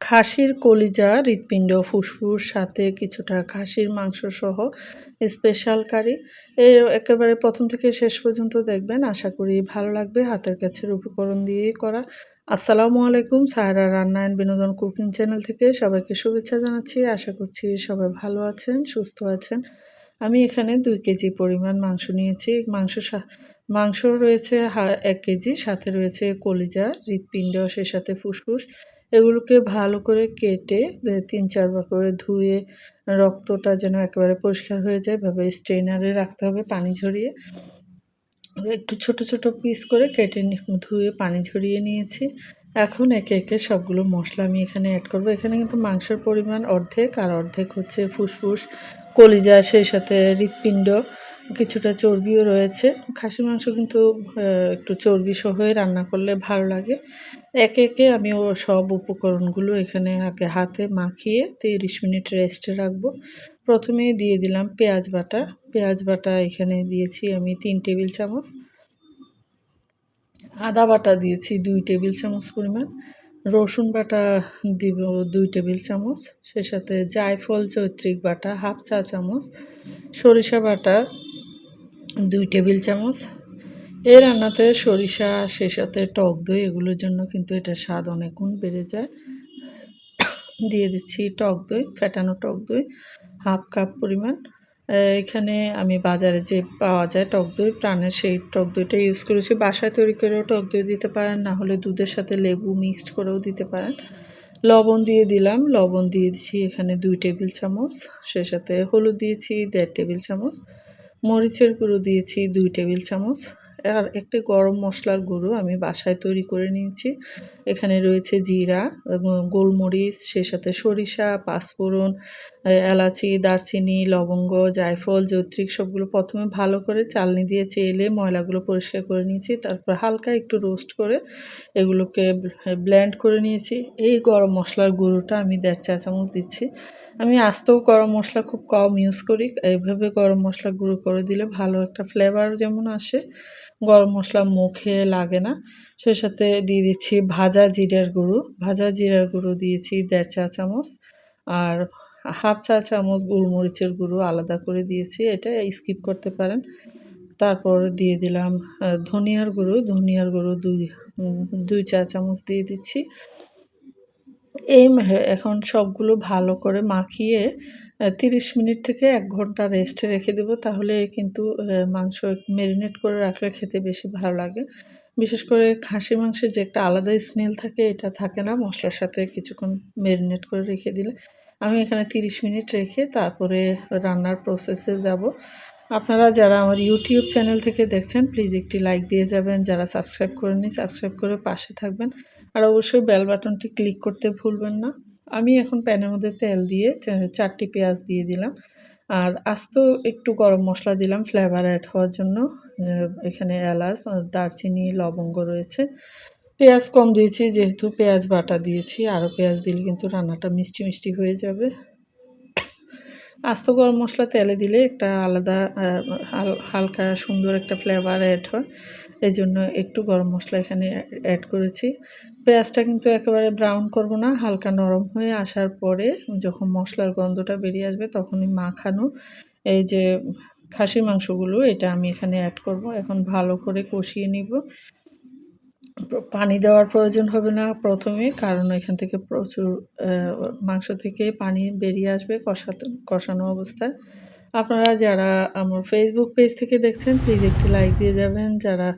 খাসির কলিজা, হৃৎপিণ্ড, ফুসফুস, সাথে কিছুটা খাসির মাংস সহ স্পেশাল কারি এ একেবারে প্রথম থেকে শেষ পর্যন্ত দেখবেন। আশা করি ভালো লাগবে। হাতের কাছের উপকরণ দিয়েই করা। আসসালামু আলাইকুম। সায়রা রান্না অ্যান্ড বিনোদন কুকিং চ্যানেল থেকে সবাইকে শুভেচ্ছা জানাচ্ছি। আশা করছি সবাই ভালো আছেন, সুস্থ আছেন। আমি এখানে দুই কেজি পরিমাণ মাংস নিয়েছি। মাংস মাংস রয়েছে এক কেজি, সাথে রয়েছে কলিজা, হৃৎপিণ্ড সেই সাথে ফুসফুস। এগুলোকে ভালো করে কেটে তিন চারবার করে ধুয়ে রক্তটা যেন একেবারে পরিষ্কার হয়ে যায় ভাবে স্ট্রেনারে রাখতে হবে পানি ঝরিয়ে। একটু ছোট ছোট পিস করে কেটে ধুয়ে পানি ঝরিয়ে নিয়েছি। এখন একে একে সবগুলো মশলা আমি এখানে অ্যাড করব। এখানে কিন্তু মাংসের পরিমাণ অর্ধেক আর অর্ধেক হচ্ছে ফুসফুস, কলিজা, সেই সাথে হৃৎপিণ্ড কিছুটা চর্বিও রয়েছে। খাসি মাংস কিন্তু একটু চর্বি সহ রান্না করলে ভালো লাগে। একে একে আমি ও সব উপকরণগুলো এখানে আগে হাতে মাখিয়ে তিরিশ মিনিট রেস্টে রাখব। প্রথমে দিয়ে দিলাম পেঁয়াজ বাটা। পেঁয়াজ বাটা এখানে দিয়েছি আমি তিন টেবিল চামচ। আদা বাটা দিয়েছি দুই টেবিল চামচ পরিমাণ। রসুন বাটা দিব দুই টেবিল চামচ। সে সাথে জায়ফল, চৈত্রিক বাটা হাফ চা চামচ। সরিষা বাটা দুই টেবিল চামচ। এই রান্নাতে সরিষা সে সাথে টক দই, এগুলোর জন্য কিন্তু এটা স্বাদ অনেক গুণ বেড়ে যায়। দিয়ে দিচ্ছি টক দই ফ্যাটানো টক দই, হাফ কাপ পরিমাণ। এখানে আমি বাজারে যে পাওয়া যায় টক দই, প্রাণের সেই টক দইটা ইউজ করেছি। বাসায় তৈরি করেও টক দই দিতে পারেন, না হলে দুধের সাথে লেবু মিক্সড করেও দিতে পারেন। লবণ দিয়ে দিলাম, লবণ দিয়ে দিচ্ছি এখানে দুই টেবিল চামচ। সে সাথে হলুদ দিয়েছি দেড় টেবিল চামচ। মরিচের গুঁড়ো দিয়েছি দুই টেবিল চামচ। আর একটি গরম মশলার গুঁড়ো আমি বাসায় তৈরি করে নিয়েছি। এখানে রয়েছে জিরা গোলমরিচ সে সাথে সরিষা, পাঁচফোড়ন এলাচি, দারচিনি, লবঙ্গ, জায়ফল, যৌত্রিক সবগুলো প্রথমে ভালো করে চালনি দিয়ে চেলে ময়লাগুলো পরিষ্কার করে নিয়েছি। তারপর হালকা একটু রোস্ট করে এগুলোকে ব্ল্যান্ড করে নিয়েছি। এই গরম মশলার গুঁড়োটা আমি দেড় চা চামচ দিচ্ছি। আমি আস্তেও গরম মশলা খুব কম ইউজ করি। এইভাবে গরম মশলা গুঁড়ো করে দিলে ভালো একটা ফ্লেভার যেমন আসে গরম মশলা মুখে লাগে না। সে সাথে দিয়ে দিচ্ছি ভাজা জিরার গুঁড়ো। ভাজা জিরার গুঁড়ো দিয়েছি দেড় চা চামচ। আর হাফ চা চামচ গোলমরিচের গুঁড়ো আলাদা করে দিয়েছি। এটা স্কিপ করতে পারেন। তারপর দিয়ে দিলাম ধনিয়ার গুঁড়ো। ধনিয়ার গুঁড়ো দুই দুই চা চামচ দিয়ে দিচ্ছি। এই এখন সবগুলো ভালো করে মাখিয়ে তিরিশ মিনিট থেকে এক ঘণ্টা রেস্টে রেখে দেবো। তাহলে কিন্তু মাংস ম্যারিনেট করে রাখলে খেতে বেশি ভালো লাগে। বিশেষ করে খাসি মাংসের যে একটা আলাদা স্মেল থাকে, এটা থাকে না মশলার সাথে কিছুক্ষণ ম্যারিনেট করে রেখে দিলে। আমি এখানে তিরিশ মিনিট রেখে তারপরে রান্নার প্রসেসে যাব। আপনারা যারা আমার ইউটিউব চ্যানেল থেকে দেখছেন প্লিজ একটি লাইক দিয়ে যাবেন। যারা সাবস্ক্রাইব করেননি সাবস্ক্রাইব করে পাশে থাকবেন। আর অবশ্যই বেল বাটনটি ক্লিক করতে ভুলবেন না। আমি এখন প্যানের মধ্যে তেল দিয়ে চারটি পেঁয়াজ দিয়ে দিলাম। আর আস্ত একটু গরম মশলা দিলাম ফ্লেভার অ্যাড হওয়ার জন্য। এখানে এলাচ দারচিনি, লবঙ্গ রয়েছে। পেঁয়াজ কম দিয়েছি, যেহেতু পেঁয়াজ বাটা দিয়েছি। আরও পেঁয়াজ দিলে কিন্তু রান্নাটা মিষ্টি মিষ্টি হয়ে যাবে। আস্ত গরম মশলা তেলে দিলে একটা আলাদা হালকা সুন্দর একটা ফ্লেভার অ্যাড হয়। এই জন্য একটু গরম মশলা এখানে অ্যাড করেছি। পেঁয়াজটা কিন্তু একেবারে ব্রাউন করব না, হালকা নরম হয়ে আসার পরে যখন মশলার গন্ধটা বেরিয়ে আসবে তখনই মাখানো। এই যে খাসির মাংসগুলো, এটা আমি এখানে অ্যাড করব। এখন ভালো করে কষিয়ে নিব। পানি দেওয়ার প্রয়োজন হবে না প্রথমে, কারণ এখান থেকে প্রচুর মাংস থেকে পানি বেরিয়ে আসবে কষাতে, কষানো অবস্থায়। আপনারা যারা আমার ফেসবুক পেজ থেকে দেখছেন প্লিজ একটি লাইক দিয়ে যাবেন। যারা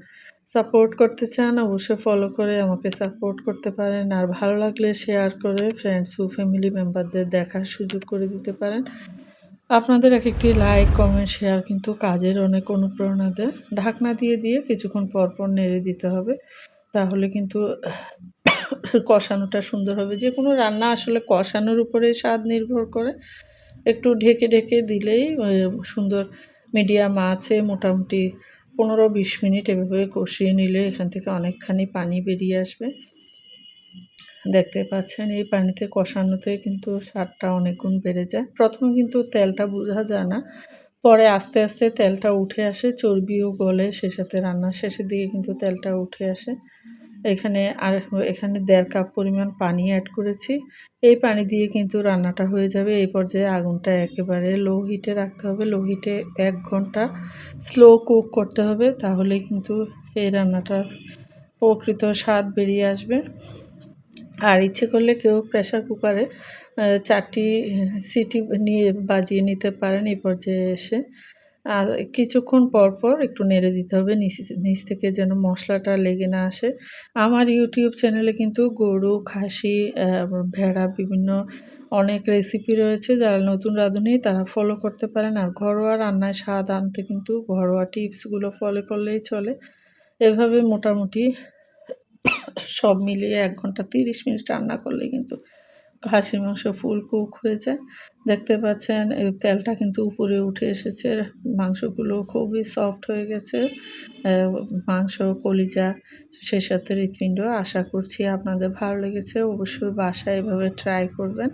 সাপোর্ট করতে চান, অবশ্যই ফলো করে আমাকে সাপোর্ট করতে পারেন। আর ভালো লাগলে শেয়ার করে ফ্রেন্ডস ও ফ্যামিলি মেম্বারদের দেখার সুযোগ করে দিতে পারেন। আপনাদের এক একটি লাইক কমেন্ট শেয়ার কিন্তু কাজের অনেক অনুপ্রেরণা দেয়। ঢাকনা দিয়ে দিয়ে কিছুক্ষণ পর পর নেড়ে দিতে হবে। তাহলে কিন্তু কষানোটা সুন্দর হবে। যে কোনো রান্না আসলে কষানোর উপরে স্বাদ নির্ভর করে। একটু ঢেকে ঢেকে দিলেই সুন্দর মিডিয়াম আছে, মোটামুটি পনেরো বিশ মিনিট এভাবে কষিয়ে নিলে এখান থেকে অনেকখানি পানি বেরিয়ে আসবে। দেখতে পাচ্ছেন, এই পানিতে কষানোতে কিন্তু স্বাদটা অনেক গুণ বেড়ে যায়। প্রথমে কিন্তু তেলটা বোঝা যায় না, পরে আস্তে আস্তে তেলটা উঠে আসে, চর্বিও গলে, সে সাথে রান্নার শেষের দিকে কিন্তু তেলটা উঠে আসে। এখানে আর এখানে দেড় কাপ পরিমাণ পানি অ্যাড করেছি। এই পানি দিয়ে কিন্তু রান্নাটা হয়ে যাবে। এই পর্যায়ে আগুনটা একেবারে লো হিটে রাখতে হবে। লো হিটে এক ঘণ্টা স্লো কুক করতে হবে। তাহলে কিন্তু এই রান্নাটার প্রকৃত স্বাদ বেরিয়ে আসবে। আর ইচ্ছে করলে কেউ প্রেশার কুকারে চারটি সিটি নিয়ে বাজিয়ে নিতে পারেন। এই পর্যায়ে এসে আর কিছুক্ষণ পর পর একটু নেড়ে দিতে হবে। নিচ নিচ থেকে যেন মশলাটা লেগে না আসে। আমার ইউটিউব চ্যানেলে কিন্তু গরু, খাসি ভেড়া বিভিন্ন অনেক রেসিপি রয়েছে। যারা নতুন রাঁধুনি তারা ফলো করতে পারেন। আর ঘরোয়া রান্নায় স্বাদ আনতে কিন্তু ঘরোয়া টিপসগুলো ফলো করলেই চলে। এভাবে মোটামুটি সব মিলিয়ে এক ঘণ্টা তিরিশ মিনিট রান্না করলে কিন্তু খাসির মাংস ফুল কুক হয়েছে। দেখতে পাচ্ছেন, এই তেলটা কিন্তু উপরে উঠে এসেছে। মাংসগুলো খুবই সফট হয়ে গেছে। মাংস, কলিজা সে সাথে হৃৎপিণ্ড। আশা করছি আপনাদের ভালো লেগেছে। অবশ্যই বাসায় এভাবে ট্রাই করবেন।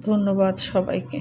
ধন্যবাদ সবাইকে।